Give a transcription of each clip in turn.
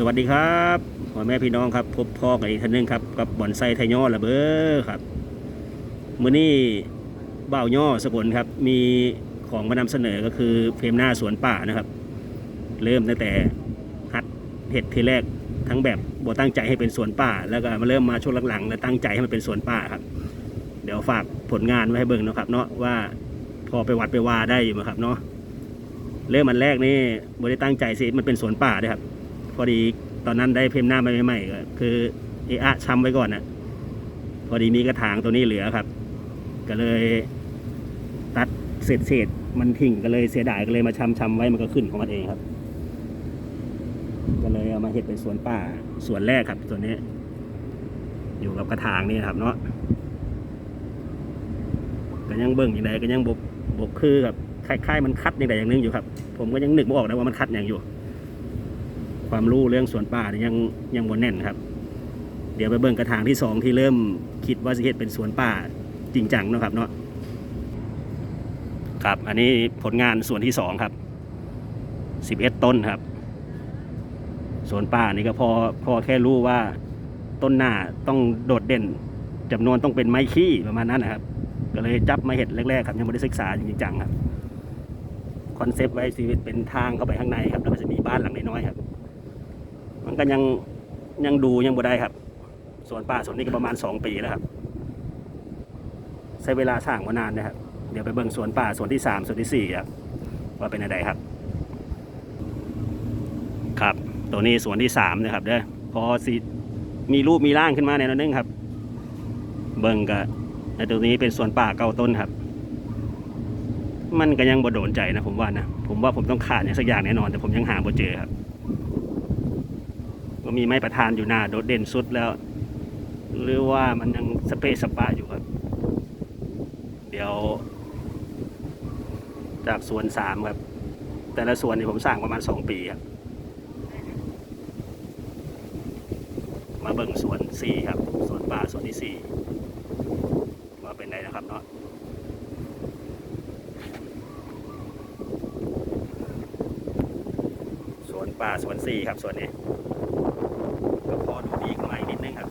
สวัสดีครับพ่อแม่พี่น้องครับ พบพ่อกันอีกท่านหนึงครับ กับบอนไซไทยย่อระเบ้อครับมื้อนี้บ่าวย่อสกลครับ มีของมานำเสนอก็คือเพลมหน้าสวนป่านะครับ เริ่มตั้งแต่หัดเห็ดทีแรกทั้งแบบบ่ตั้งใจให้เป็นสวนป่า แล้วก็มาเริ่มมาช่วงหลังๆแล้วตั้งใจให้มันเป็นสวนป่าครับ เดี๋ยวฝากผลงานไว้ให้เบิ่งนะครับ เนาะว่าพอไปวัดไปวาได้อยู่ไหมครับเนาะเริ่มมันแรกนี่บ่ได้ตั้งใจสิมันเป็นสวนป่าด้วยครับ พอดีตอนนั้นได้เพิ่มหน้ามาใหม่ๆก็คือเอะอช้ำไว้ก่อนนะพอดีมีกระถางตัวนี้เหลือครับ ก็เลย ตัดเศษเศษมันทิ้งก็เลยเสียดายก็เลยมาช้ำช้ำไว้มันก็ขึ้นของมันเองครับ ก็เลยเอามาเห็ดเป็นสวนป่าสวนแรกครับตัวนี้ อยู่กับกระถางนี่ครับเนาะก็ยังเบิ่งอย่างไรก็ยังบกบกคือกับคล้ายๆมันคัดอย่างใดอย่างหนึงอยู่ครับ ผมก็ยังนึกไม่ออกนะว่ามันคัดอย่างอยู่ ความรู้เรื่องสวนป่านี่ยังยังบนแน่นครับ เดี๋ยวไปเบิ่งกระถางที่สองที่เริ่มคิดว่าสิเฮ็ดเป็นสวนป่าจริงจังนะครับเนาะครับ อันนี้ผลงานส่วนที่สองครับสิบเอ็ดต้นครับสวนป่านี่ก็พอพอแค่รู้ว่าต้นหน้าต้องโดดเด่นจำนวนต้องเป็นไม้ขี้ประมาณนั้นนะครับ ก็เลยจับมาเห็ดแรกๆครับยังไม่ได้ศึกษาจริงจังครับคอนเซปต์ไว้ชีวิตเป็นทางเข้าไปข้างในครับแล้วก็จะมีบ้านหลังน้อยๆครับ มันก็ยังยังดูยังบ่ได้ครับสวนป่าสวนนี้ก็ประมาณสองปีแล้วครับ ใช้เวลาสร้างมานานนะครับ เดี๋ยวไปเบิ่งสวนป่าสวนที่สามสวนที่สี่ครับ ว่าเป็นอะไรครับ ครับ ตัวนี้สวนที่สามนะครับเด้อพอสิมีรูปมีร่างขึ้นมาในนั้นนึงครับ เบิ่งก็ในตัวนี้เป็นสวนป่าเก้าต้นครับ มันก็ยังบ่โดนใจนะผมว่านะ ผมว่าผมต้องขาดอย่างสักอย่างแน่นอน แต่ผมยังหาบ่เจอครับ ก็มีไม้ประธานอยู่หน้าโดดเด่นสุดแล้ว หรือว่ามันยังสเปซสปาอยู่ครับ เดี๋ยว จากสวนสามครับ แต่ละสวนนี่ผมสร้างประมาณสองปีครับ มาเบิ่งสวนสี่ครับสวนป่าสวนที่สี่ว่าเป็นไงนะครับเนาะสวนป่าสวนสี่ครับสวนนี้ ก็พอดูดีขึ้นมาอีกนิดนึงครับ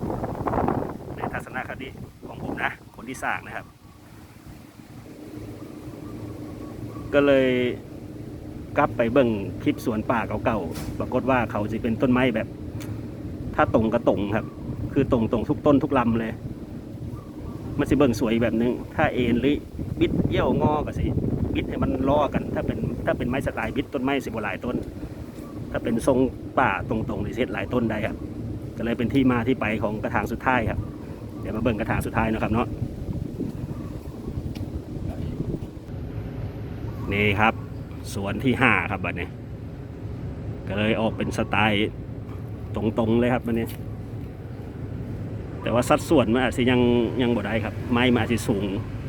ในทัศนคติของผมนะ คนที่สร้างนะครับ ก็เลยกลับไปเบิ่งคลิปสวนป่าเก่าๆ ปรากฏว่าเขาจะเป็นต้นไม้แบบ ถ้าตรงก็ตรงครับ คือตรงตรงทุกต้นทุกลำเลย มันสิเบิ่งสวยแบบนึง ถ้าเอ็นหรือบิดเยี่ยวงอก็สิบิดให้มันล้อกัน ถ้าเป็นถ้าเป็นไม้สไตล์บิดต้นไม้สิบหลายต้น ถ้าเป็นทรงป่าตรงๆนี่เสร็จหลายต้นได้ครับ ก็เลยเป็นที่มาที่ไปของกระถางสุดท้ายครับ เดี๋ยวมาเบิ่งกระถางสุดท้ายนะครับเนาะนี่ครับสวนที่ห้าครับบัดนี้ก็เลยออกเป็นสไตล์ตรงๆเลยครับบัดนี้ แต่ว่าสัดส่วนมันอาจจะยังยังบ่ได้ครับ ไม้มันอาจจะสูง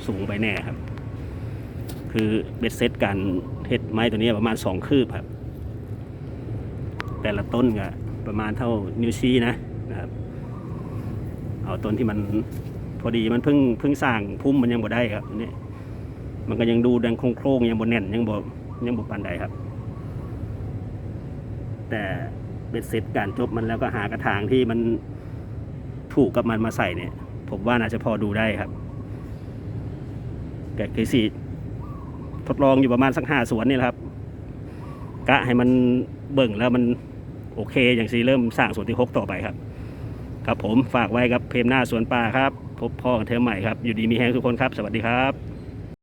สูงไปแน่ครับ คือเบ็ดเซตการเฮ็ดไม้ตัวนี้ประมาณสองคืบครับ แต่ละต้นก็ ประมาณเท่านิ้วชี้นะนะครับเอาต้นที่มันพอดีมันเพิ่งเพิ่งสร้างพุ่มมันยังบ่ได้ครับนี่มันก็ยังดูดังโครงๆยังบ่แน่นยังบ่ยังบ่ปานใดครับ แต่เบ็ดเสร็จการจบมันแล้วก็หากระถางที่มันถูกกับมันมาใส่เนี่ย ผมว่าน่าจะพอดูได้ครับแต่คือสิทดลองอยู่ประมาณสักห้าสวนนี่แหละครับ กะให้มันเบิ่งแล้วมัน โอเค อย่างซีเริ่มสร้างสวนที่หกต่อไปครับ ครับผมฝากไว้กับเพมหน้าสวนป่าครับ พบพ่อกันเทอมใหม่ครับ อยู่ดีมีแห้งทุกคนครับ สวัสดีครับ